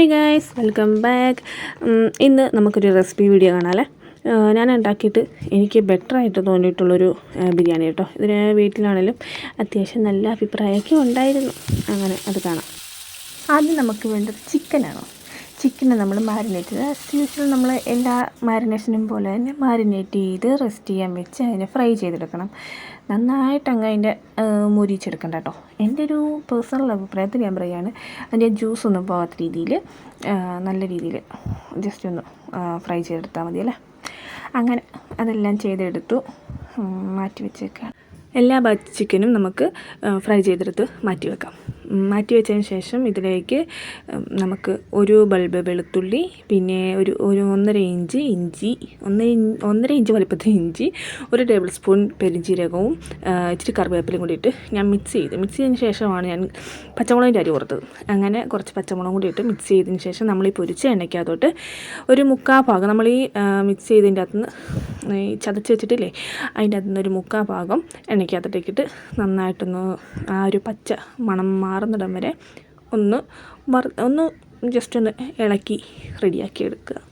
Hi guys welcome back ഇന്ന് നമുക്കൊരു recipe video കാണാമല്ലേ ഞാൻ ഉണ്ടാക്കിയിട്ട് എനിക്ക് ബെറ്റർ ആയിട്ട് തോന്നിയിട്ടുള്ളൊരു ബിരിയാണി കേട്ടോ. ഇതിന് വീട്ടിലാണെങ്കിലും അത്യാവശ്യം നല്ല അഭിപ്രായമൊക്കെ ഉണ്ടായിരുന്നു. അങ്ങനെ അത് കാണാം. ആദ്യം നമുക്ക് വേണ്ടത് ചിക്കനാണ് ചിക്കനെ നമ്മൾ മാരിനേറ്റ് ചെയ്ത് ആസ് യൂഷ്വൽ നമ്മൾ എല്ലാ മാരിനേഷനും പോലെ തന്നെ മാരിനേറ്റ് ചെയ്ത് റെസ്റ്റ് ചെയ്യാൻ വെച്ച് അതിനെ ഫ്രൈ ചെയ്തെടുക്കണം. നന്നായിട്ട് അങ്ങ് അതിന്റെ മുരിച്ചെടുക്കണ്ട കേട്ടോ എന്റെ ഒരു പേഴ്സണൽ അഭിപ്രായത്തിൽ ഞാൻ പറയുകയാണ് അതിന്റെ ജ്യൂസ് ഒന്നും പോകാത്ത രീതിയിൽ നല്ല രീതിയിൽ ജസ്റ്റ് ഒന്ന് ഫ്രൈ ചെയ്തെടുത്താൽ മതി അല്ലേ? അങ്ങനെ അതെല്ലാം ചെയ്തെടുത്തു മാറ്റി വെച്ചേക്കാം എല്ലാ ബാച്ച് ചിക്കനും നമുക്ക് ഫ്രൈ ചെയ്തെടുത്ത് മാറ്റി വെക്കാം. മാറ്റി വെച്ചതിന് ശേഷം ഇതിലേക്ക് നമുക്ക് ഒരു ബൾബ് വെളുത്തുള്ളി പിന്നെ ഒരു ഒരു ഒന്നര ഇഞ്ച് ഇഞ്ചി ഒന്നര ഒന്നര ഇഞ്ച് വലിപ്പത്തിൽ ഇഞ്ചി ഒരു ടേബിൾ സ്പൂൺ പെരിഞ്ജീരകവും ഇച്ചിരി കറിവേപ്പിലും കൂടിയിട്ട് ഞാൻ മിക്സ് ചെയ്തു. മിക്സ് ചെയ്തതിന് ശേഷമാണ് ഞാൻ പച്ചമുളകിന്റെ അരി കൊടുത്തത് അങ്ങനെ കുറച്ച് പച്ചമുളകും കൂടി ഇട്ട് മിക്സ് ചെയ്തതിന് ശേഷം നമ്മൾ ഈ പൊരിച്ച എണ്ണയ്ക്കകത്തോട്ട് ഒരു മുക്കാ ഭാഗം നമ്മൾ ഈ മിക്സ് ചെയ്തതിന്റെ അകത്തുനിന്ന് ഈ ചതച്ച് വെച്ചിട്ടില്ലേ? അതിന്റെ അകത്തുനിന്ന് ഒരു മുക്കാ ഭാഗം എണ്ണയ്ക്കകത്തിട്ടേക്കിട്ട് നന്നായിട്ടൊന്ന് ആ ഒരു പച്ച മണം മാറുന്നിടം വരെ ഒന്ന് വറ ഒന്ന് ജസ്റ്റ് ഒന്ന് ഇളക്കി റെഡിയാക്കി എടുക്കുക.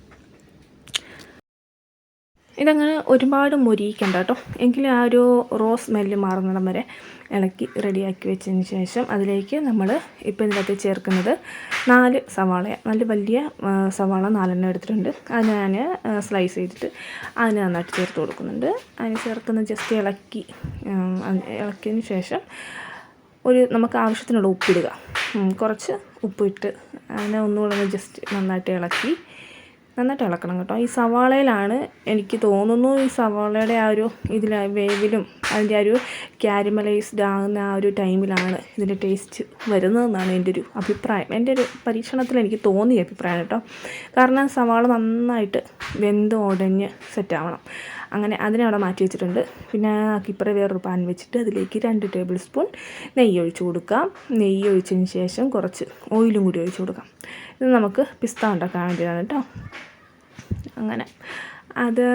ഇതങ്ങനെ ഒരുപാട് മൊരിയിക്കണ്ട കേട്ടോ. എങ്കിലും ആ ഒരു റോ സ്മെല്ല് മാറുന്നിടം വരെ ഇളക്കി റെഡിയാക്കി വെച്ചതിന് ശേഷം അതിലേക്ക് നമ്മൾ ഇപ്പോൾ ഇതിനകത്ത് ചേർക്കുന്നത് നാല് സവാള നല്ല വലിയ സവാള നാലെണ്ണം എടുത്തിട്ടുണ്ട്. അത് ഞാൻ സ്ലൈസ് ചെയ്തിട്ട് അതിന് നന്നായിട്ട് ചേർത്ത് കൊടുക്കുന്നുണ്ട്. അതിന് ചേർക്കുന്ന ജസ്റ്റ് ഇളക്കി ഇളക്കിയതിന് ശേഷം ഒരു നമുക്ക് ആവശ്യത്തിനുള്ള ഉപ്പിടുക. കുറച്ച് ഉപ്പിട്ട് അതിനെ ഒന്നുകൂടെ ജസ്റ്റ് നന്നായിട്ട് ഇളക്കി നന്നായിട്ട് ഇളക്കണം കേട്ടോ. ഈ സവാളയിലാണ് എനിക്ക് തോന്നുന്നു ഈ സവാളയുടെ ആ ഒരു ഇതിൽ വേവിലും അതിന്റെ ആ ഒരു ക്യാരിമലൈസ്ഡ് ആകുന്ന ആ ഒരു ടൈമിലാണ് ഇതിന്റെ ടേസ്റ്റ് വരുന്നതെന്നാണ് എന്റെ ഒരു അഭിപ്രായം. എന്റെ ഒരു പരീക്ഷണത്തിൽ എനിക്ക് തോന്നിയ അഭിപ്രായം കേട്ടോ. കാരണം സവാള നന്നായിട്ട് വെന്ത് ഉടഞ്ഞ് സെറ്റാവണം അങ്ങനെ അതിനെ അവിടെ മാറ്റി വെച്ചിട്ടുണ്ട്. പിന്നെ കിപ്പറ വേറൊരു പാൻ വെച്ചിട്ട് അതിലേക്ക് രണ്ട് ടേബിൾ സ്പൂൺ നെയ്യ് ഒഴിച്ച് കൊടുക്കാം. നെയ്യ് ഒഴിച്ചതിന് ശേഷം കുറച്ച് ഓയിലും കൂടി ഒഴിച്ച് കൊടുക്കാം. ഇത് നമുക്ക് പിസ്ത ഉണ്ടാക്കാൻ വേണ്ടിയാണ് കേട്ടോ. അങ്ങനെ. അത്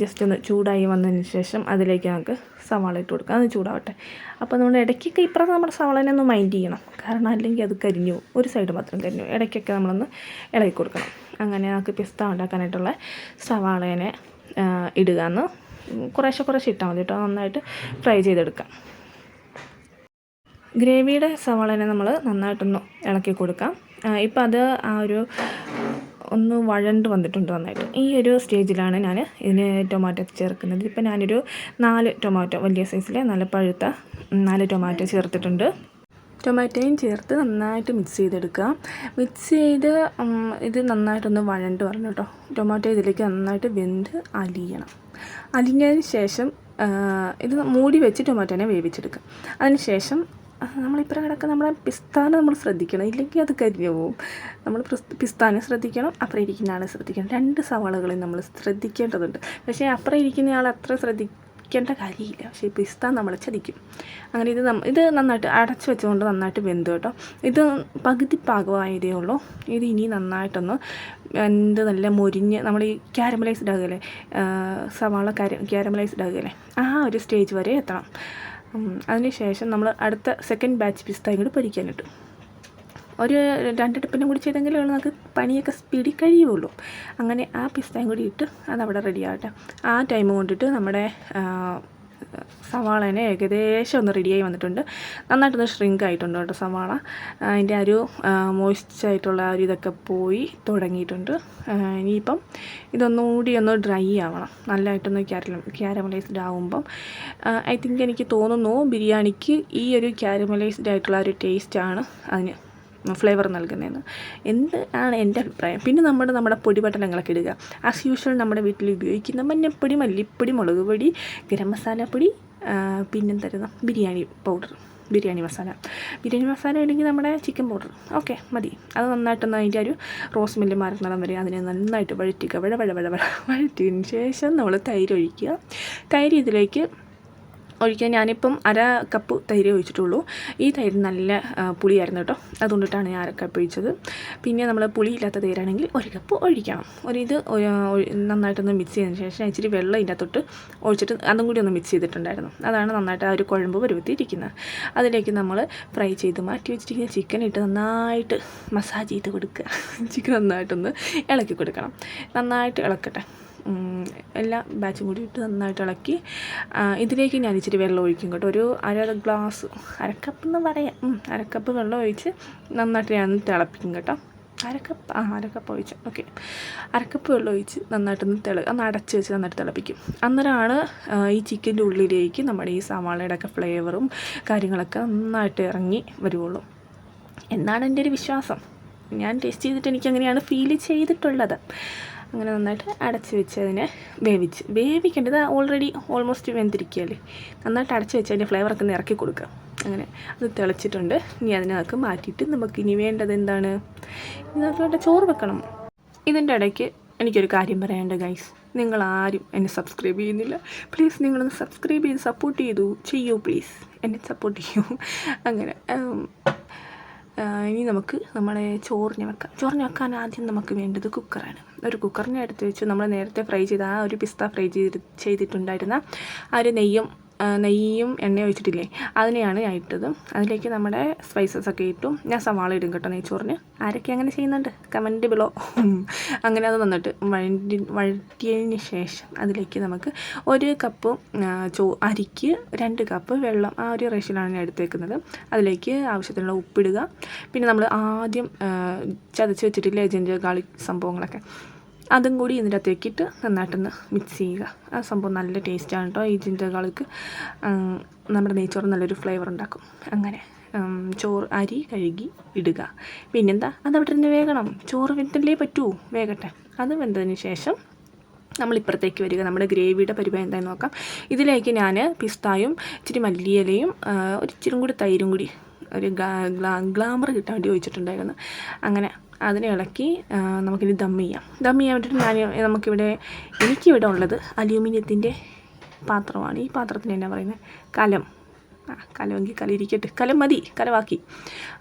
ജസ്റ്റ് ഒന്ന് ചൂടായി വന്നതിന് ശേഷം അതിലേക്ക് നമുക്ക് സവാള ഇട്ട് കൊടുക്കാം. അത് ചൂടാവട്ടെ. അപ്പോൾ നമ്മൾ ഇടയ്ക്കൊക്കെ ഇപ്പുറത്ത് നമ്മുടെ സവാളനെ ഒന്ന് മൈൻഡ് ചെയ്യണം. കാരണം അല്ലെങ്കിൽ അത് കരിഞ്ഞു. ഒരു സൈഡ് മാത്രം കരിഞ്ഞു. ഇടയ്ക്കൊക്കെ നമ്മളൊന്ന് ഇളകി കൊടുക്കണം. അങ്ങനെ നമുക്ക് പിസ്ത ഉണ്ടാക്കാനായിട്ടുള്ള സവാളേനെ ഇടുക എന്ന് കുറേശ്ശെ കുറേശ്ശെ ഇട്ടാൽ മതി കേട്ടോ. നന്നായിട്ട് ഫ്രൈ ചെയ്തെടുക്കാം. ഗ്രേവിയുടെ സവാളനെ നമ്മൾ നന്നായിട്ടൊന്ന് ഇളക്കി കൊടുക്കാം. ഇപ്പം അത് ആ ഒരു ഒന്ന് വഴണ്ട് വന്നിട്ടുണ്ട് നന്നായിട്ട്. ഈ ഒരു സ്റ്റേജിലാണ് ഞാൻ ഇതിന് ടൊമാറ്റോ ചേർക്കുന്നത്. ഇപ്പം ഞാനൊരു നാല് ടൊമാറ്റോ വലിയ സൈസിലെ നല്ല പഴുത്ത നാല് ടൊമാറ്റോ ചേർത്തിട്ടുണ്ട്. ടൊമാറ്റോയും ചേർത്ത് നന്നായിട്ട് മിക്സ് ചെയ്തെടുക്കുക. മിക്സ് ചെയ്ത് ഇത് നന്നായിട്ടൊന്ന് വഴണ്ട് വരണം കേട്ടോ. ടൊമാറ്റോ ഇതിലേക്ക് നന്നായിട്ട് വെന്ത് അലിയണം. അലിഞ്ഞതിന് ശേഷം ഇത് മൂടി വെച്ച് ടൊമാറ്റോനെ വേവിച്ചെടുക്കുക. അതിന് ശേഷം നമ്മളിപ്പോൾ കിടക്കുന്ന നമ്മുടെ പിസ്താനെ നമ്മൾ ശ്രദ്ധിക്കണം. ഇല്ലെങ്കിൽ അത് കരിഞ്ഞു പോവും. നമ്മൾ പിസ്- പിസ്താനെ ശ്രദ്ധിക്കണം അപ്പുറം ഇരിക്കുന്ന ആളെ ശ്രദ്ധിക്കണം. രണ്ട് സവാളകളെയും നമ്മൾ ശ്രദ്ധിക്കേണ്ടതുണ്ട്. പക്ഷേ അപ്പുറം ഇരിക്കുന്നയാൾ അത്ര ശ്രദ്ധിക്കേണ്ട കാര്യമില്ല. പക്ഷേ പിസ്ത നമ്മൾ ചതിക്കും. അങ്ങനെ ഇത് ഇത് നന്നായിട്ട് അടച്ചു വെച്ചുകൊണ്ട് നന്നായിട്ട് വെന്തു കേട്ടോ. ഇത് പകുതി പാകമായതേ ഉള്ളൂ. ഇത് ഇനി നന്നായിട്ടൊന്ന് എന്ത് നല്ല മൊരിഞ്ഞ് നമ്മൾ ഈ ക്യാരമലൈസ്ഡ് ആകുകയല്ലേ? സവാള ക്യാര ക്യാരമലൈസ്ഡ് ആകുകയല്ലേ? ആ ഒരു സ്റ്റേജ് വരെ എത്തണം. അതിനുശേഷം നമ്മൾ അടുത്ത സെക്കൻഡ് ബാച്ച് പിസ്തയും കൂടി പൊരിക്കാനിട്ടു ഒരു രണ്ട് ടിപ്പിനും കൂടി ചെയ്തെങ്കിലേ നമുക്ക് പണിയൊക്കെ സ്പീഡിൽ കഴിയുള്ളൂ. അങ്ങനെ ആ പിസ്തയും കൂടി ഇട്ട് അതവിടെ റെഡി ആവട്ടെ. ആ ടൈം കൊണ്ടിട്ട് നമ്മുടെ സവാളേനെ ഏകദേശം ഒന്ന് റെഡിയായി വന്നിട്ടുണ്ട്. നന്നായിട്ടൊന്ന് ഷ്രിങ്ക് ആയിട്ടുണ്ട് കേട്ടോ സവാള. അതിന്റെ ആ ഒരു മോയ്സ്ചറായിട്ടുള്ള ആ ഒരു ഇതൊക്കെ പോയി തുടങ്ങിയിട്ടുണ്ട്. ഇനിയിപ്പം ഇതൊന്നുകൂടി ഒന്ന് ഡ്രൈ ആവണം. നല്ലതായിട്ടൊന്ന് ക്യാരമ ക്യാരമലൈസ്ഡ് ആകുമ്പം ഐ തിങ്ക് എനിക്ക് തോന്നുന്നു ബിരിയാണിക്ക് ഈ ഒരു ക്യാരമലൈസ്ഡ് ആയിട്ടുള്ള ഒരു ടേസ്റ്റാണ് അതിന് ഫ്ലേവർ നൽകുന്നതെന്ന് എന്ത് ആണ് എന്റെ അഭിപ്രായം? പിന്നെ നമ്മുടെ നമ്മുടെ പൊടിപട്ടണങ്ങളൊക്കെ ഇടുക. ആസ് യൂഷ്വൽ നമ്മുടെ വീട്ടിൽ ഉപയോഗിക്കുന്ന മഞ്ഞൾപ്പൊടി മല്ലിപ്പൊടി മുളക് പൊടി ഗരം മസാലപ്പൊടി പിന്നെ പിന്നെന്തരുന്ന ബിരിയാണി പൗഡർ ബിരിയാണി മസാല. ബിരിയാണി മസാല ഇല്ലെങ്കിൽ നമ്മുടെ ചിക്കൻ പൗഡർ ഓക്കെ മതി. അത് നന്നായിട്ടൊന്ന് അതിന്റെ ഒരു റോസ് മില്ല് മാറുന്നിടം വരെ അതിനെ നന്നായിട്ട് വഴറ്റിക്കുക വഴ വഴ വഴ വഴ വഴറ്റിയതിന് ശേഷം നമ്മൾ തൈര് ഒഴിക്കുക. തൈര് ഇതിലേക്ക് ഒഴിക്കാൻ ഞാനിപ്പം അര കപ്പ് തൈര് ഒഴിച്ചിട്ടുള്ളൂ. ഈ തൈര് നല്ല പുളിയായിരുന്നു കേട്ടോ. അതുകൊണ്ടിട്ടാണ് ഞാൻ അര കപ്പ് ഒഴിച്ചത്. പിന്നെ നമ്മൾ പുളിയില്ലാത്ത തൈരാണെങ്കിൽ ഒരു കപ്പ് ഒഴിക്കണം. ഒരു ഇത് നന്നായിട്ടൊന്ന് മിക്സ് ചെയ്തതിന് ശേഷം ഇച്ചിരി വെള്ളം ഇതിന്റെ തൊട്ട് ഒഴിച്ചിട്ട് അതും കൂടി ഒന്ന് മിക്സ് ചെയ്തിട്ടുണ്ടായിരുന്നു. അതാണ് നന്നായിട്ട് ആ ഒരു കുഴമ്പ് പരുവത്തിയിരിക്കുന്നത് അതിലേക്ക് നമ്മൾ ഫ്രൈ ചെയ്ത് മാറ്റി വെച്ചിരിക്കുന്ന ചിക്കൻ ഇട്ട് നന്നായിട്ട് മസാജ് ചെയ്ത് കൊടുക്കുക. ചിക്കൻ നന്നായിട്ടൊന്ന് ഇളക്കി കൊടുക്കണം. നന്നായിട്ട് ഇളക്കട്ടെ. എല്ലാ ബാച്ചും കൂടി ഇട്ട് നന്നായിട്ട് ഇളക്കി. ഇതിലേക്ക് ഞാൻ ഇച്ചിരി വെള്ളം ഒഴിക്കും കേട്ടോ. ഒരു അര ഗ്ലാസ് അരക്കപ്പ് എന്ന് പറയാം. അരക്കപ്പ് വെള്ളം ഒഴിച്ച് നന്നായിട്ട് ഞാൻ തിളപ്പിക്കും കേട്ടോ. അരക്കപ്പ് ആ അരക്കപ്പ് ഒഴിച്ച്. ഓക്കെ അരക്കപ്പ് വെള്ളം ഒഴിച്ച് നന്നായിട്ടൊന്ന് തിള ഒന്ന് അടച്ച് വെച്ച് നന്നായിട്ട് തിളപ്പിക്കും. അന്നേരമാണ് ഈ ചിക്കന്റെ ഉള്ളിലേക്ക് നമ്മുടെ ഈ സവാളയുടെ ഒക്കെ ഫ്ലേവറും കാര്യങ്ങളൊക്കെ നന്നായിട്ട് ഇറങ്ങി വരുവുള്ളൂ. എന്നാണ് എന്റെ ഒരു വിശ്വാസം. ഞാൻ ടേസ്റ്റ് ചെയ്തിട്ട് എനിക്ക് അങ്ങനെയാണ് ഫീൽ ചെയ്തിട്ടുള്ളത്. അങ്ങനെ നന്നായിട്ട് അടച്ച് വെച്ച് അതിനെ വേവിച്ച്. വേവിക്കേണ്ടത് ഓൾറെഡി ഓൾമോസ്റ്റ് വെന്തിരിക്കുകയല്ലേ? നന്നായിട്ട് അടച്ച് വെച്ച് അതിന്റെ ഫ്ലേവറൊക്കെ ഇറക്കി കൊടുക്കുക. അങ്ങനെ അത് തിളച്ചിട്ടുണ്ട്. ഇനി അതിനകത്ത് മാറ്റിയിട്ട് നമുക്ക് ഇനി വേണ്ടത് എന്താണ്? ഇതിനകത്ത് വേണ്ട ചോറ് വെക്കണം. ഇതിന്റെ ഇടയ്ക്ക് എനിക്കൊരു കാര്യം പറയാനുണ്ട് ഗൈസ് നിങ്ങൾ ആരും എന്നെ സബ്സ്ക്രൈബ് ചെയ്യുന്നില്ല. പ്ലീസ് നിങ്ങളൊന്ന് സബ്സ്ക്രൈബ് ചെയ്ത് സപ്പോർട്ട് ചെയ്തു. ചെയ്യൂ പ്ലീസ് എന്നെ സപ്പോർട്ട് ചെയ്യൂ. അങ്ങനെ ഇനി നമുക്ക് നമ്മളെ ചോറിന് വെക്കാം. ചോറിന് വെക്കാൻ ആദ്യം നമുക്ക് വേണ്ടത് കുക്കറാണ് ഒരു കുക്കറിനെ എടുത്ത് വെച്ച് നമ്മൾ നേരത്തെ ഫ്രൈ ചെയ്ത ആ ഒരു പിസ്ത ഫ്രൈ ചെയ്ത് ചെയ്തിട്ടുണ്ടായിരുന്ന ആ ഒരു നെയ്യും നെയ്യും എണ്ണയും ഒഴിച്ചിട്ടില്ലേ? അതിനെയാണ് ഞാൻ ഇട്ടത്. അതിലേക്ക് നമ്മുടെ സ്പൈസസ് ഒക്കെ ഇട്ടു. ഞാൻ സവാള ഇടും കേട്ടോ നെയ്ച്ചോറിന്. ആരൊക്കെ അങ്ങനെ ചെയ്യുന്നുണ്ട്? കമന്റ് ബിലോ അങ്ങനെ അത് വന്നിട്ട് വഴറ്റി വഴറ്റിയതിന് ശേഷം അതിലേക്ക് നമുക്ക് ഒരു കപ്പ് ചോ അരിക്ക് രണ്ട് കപ്പ് വെള്ളം ആ ഒരു റേഷനിലാണ് ഞാൻ എടുത്തേക്കുന്നത്. അതിലേക്ക് ആവശ്യത്തിനുള്ള ഉപ്പിടുക. പിന്നെ നമ്മൾ ആദ്യം ചതച്ച് വെച്ചിട്ടില്ലേ ജിഞ്ചർ ഗാർലിക് സംഭവങ്ങളൊക്കെ? അതും കൂടി ഇതിന്റെ ഇട്ട് നന്നായിട്ടൊന്ന് മിക്സ് ചെയ്യുക. ആ സംഭവം നല്ല ടേസ്റ്റാണ് കേട്ടോ ഈ ജിഞ്ചർ നമ്മുടെ നെയ്ച്ചോറ് നല്ലൊരു ഫ്ലേവർ ഉണ്ടാക്കും. അങ്ങനെ ചോറ് അരി കഴുകി ഇടുക. പിന്നെന്താ? അതവിടെ നിന്ന് വേകണം. ചോറ് വെന്തല്ലേ പറ്റൂ? വേകട്ടെ. അത് വെന്തതിന് ശേഷം നമ്മൾ ഇപ്പുറത്തേക്ക് വരിക. നമ്മുടെ ഗ്രേവിയുടെ പരിപാടി എന്താണെന്ന് നോക്കാം. ഇതിലേക്ക് ഞാൻ പിസ്തായും ഇച്ചിരി മല്ലിയിലയും ഒരിച്ചിരും കൂടി തൈരും കൂടി ഒരു ഗ്ലാ- ഗ്ലാ ഗ്ലാമർ കിട്ടാൻ വേണ്ടി ഒഴിച്ചിട്ടുണ്ടായിരുന്നു. അങ്ങനെ അതിനെ ഇളക്കി നമുക്കിനി ദം ചെയ്യാം. ദം ചെയ്യാൻ വേണ്ടിയിട്ട് ഞാൻ നമുക്കിവിടെ എനിക്കിവിടെ ഉള്ളത് അലൂമിനിയത്തിന്റെ പാത്രമാണ്. ഈ പാത്രത്തിന് എന്നാ പറയുന്നത് കലം. ആ കലമെങ്കിൽ കലിരിക്കട്ടെ കലം മതി. കലവാക്കി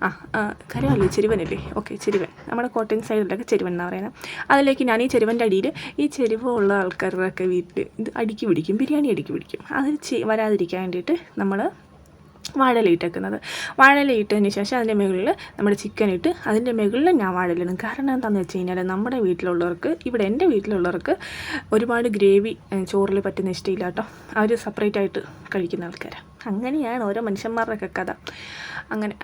ആ കലമല്ലേ? ചെരുവനല്ലേ? ഓക്കെ ചെരുവൻ. നമ്മുടെ കോട്ടയം സൈഡിലൊക്കെ ചെരുവൻ എന്നാണ് പറയുന്നത് അതിലേക്ക് ഞാൻ ഈ ചെരുവന്റെ അടിയിൽ ഈ ചെരുവ് ഉള്ള ആൾക്കാരുടെയൊക്കെ വീട്ടിൽ ഇത് അടുക്കി പിടിക്കും. ബിരിയാണി അടുക്കി പിടിക്കും. അത് ചെ- വരാതിരിക്കാൻ വേണ്ടിയിട്ട് നമ്മൾ വാഴയില ഇട്ടതിന് ശേഷം അതിന്റെ മുകളിൽ നമ്മുടെ ചിക്കൻ ഇട്ട് അതിന്റെ മുകളിൽ ഞാൻ വാഴലിടും കാരണം എന്താണെന്ന് വെച്ച് കഴിഞ്ഞാൽ നമ്മുടെ വീട്ടിലുള്ളവർക്ക് ഇവിടെ എന്റെ വീട്ടിലുള്ളവർക്ക് ഒരുപാട് ഗ്രേവി ചോറിൽ പറ്റുന്ന ഇഷ്ടമില്ല കേട്ടോ. അവർ സെപ്പറേറ്റ് ആയിട്ട് കഴിക്കുന്ന ആൾക്കാരാണ് അങ്ങനെയാണ് ഓരോ മനുഷ്യന്മാരുടെയൊക്കെ കഥ. അങ്ങനെ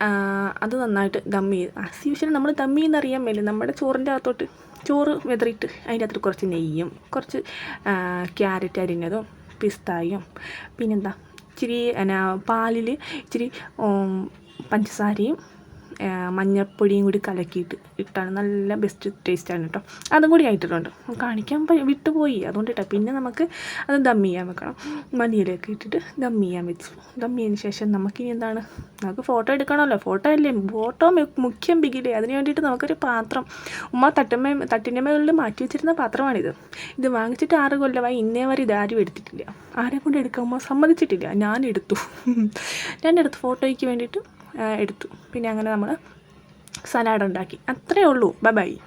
അത് നന്നായിട്ട് ദമ്മി ആസ് യൂഷ്വൽ നമ്മൾ ദമ്മി എന്നറിയാൻ മേലെ നമ്മുടെ ചോറിന്റെ അകത്തോട്ട് ചോറ് വെതറിയിട്ട് അതിന്റെ അകത്തോട്ട് കുറച്ച് നെയ്യും കുറച്ച് ക്യാരറ്റ് അരിഞ്ഞതും പിസ്തായും പിന്നെന്താ? ഇച്ചിരി എന്നാ പാലിൽ ഇച്ചിരി പഞ്ചസാരയും ആ, മഞ്ഞൾപ്പൊടിയും കൂടി കലക്കിയിട്ട് ഇട്ടാണ്. നല്ല ബെസ്റ്റ് ടേസ്റ്റാണ് കേട്ടോ അതും കൂടി ആയിട്ടിട്ടുണ്ട്. കാണിക്കാൻ വിട്ടുപോയി. അതുകൊണ്ട് ഇട്ടാൽ പിന്നെ നമുക്ക് അത് ദം ചെയ്യാൻ വെക്കണം. മല്ലിയിലൊക്കെ ഇട്ടിട്ട് ദം ചെയ്യാൻ വെച്ചു. ദം ചെയ്തതിന് ശേഷം നമുക്കിനി എന്താണ്? നമുക്ക് ഫോട്ടോ എടുക്കണമല്ലോ. ഫോട്ടോ അല്ലേ? ഫോട്ടോ മുഖ്യം ബിഗിലേ. അതിന് വേണ്ടിയിട്ട് നമുക്കൊരു പാത്രം. ഉമ്മ തട്ടമ്മ തട്ടിന്റെ മേളിൽ മാറ്റി വെച്ചിരുന്ന പാത്രമാണിത്. ഇത് വാങ്ങിച്ചിട്ട് ആറ് കൊല്ലമായി ഇന്നേ വരെ ഇത് ആരും എടുത്തിട്ടില്ല. ആരെ കൊണ്ട് എടുക്കാൻ ഉമ്മ സമ്മതിച്ചിട്ടില്ല. ഞാൻ എടുത്തു. ഞാൻ ഫോട്ടോയ്ക്ക് വേണ്ടിയിട്ട് എടുത്തു. പിന്നെ അങ്ങനെ നമ്മൾ സലാഡ് ഉണ്ടാക്കി. അത്രയേ ഉള്ളൂ. Bye bye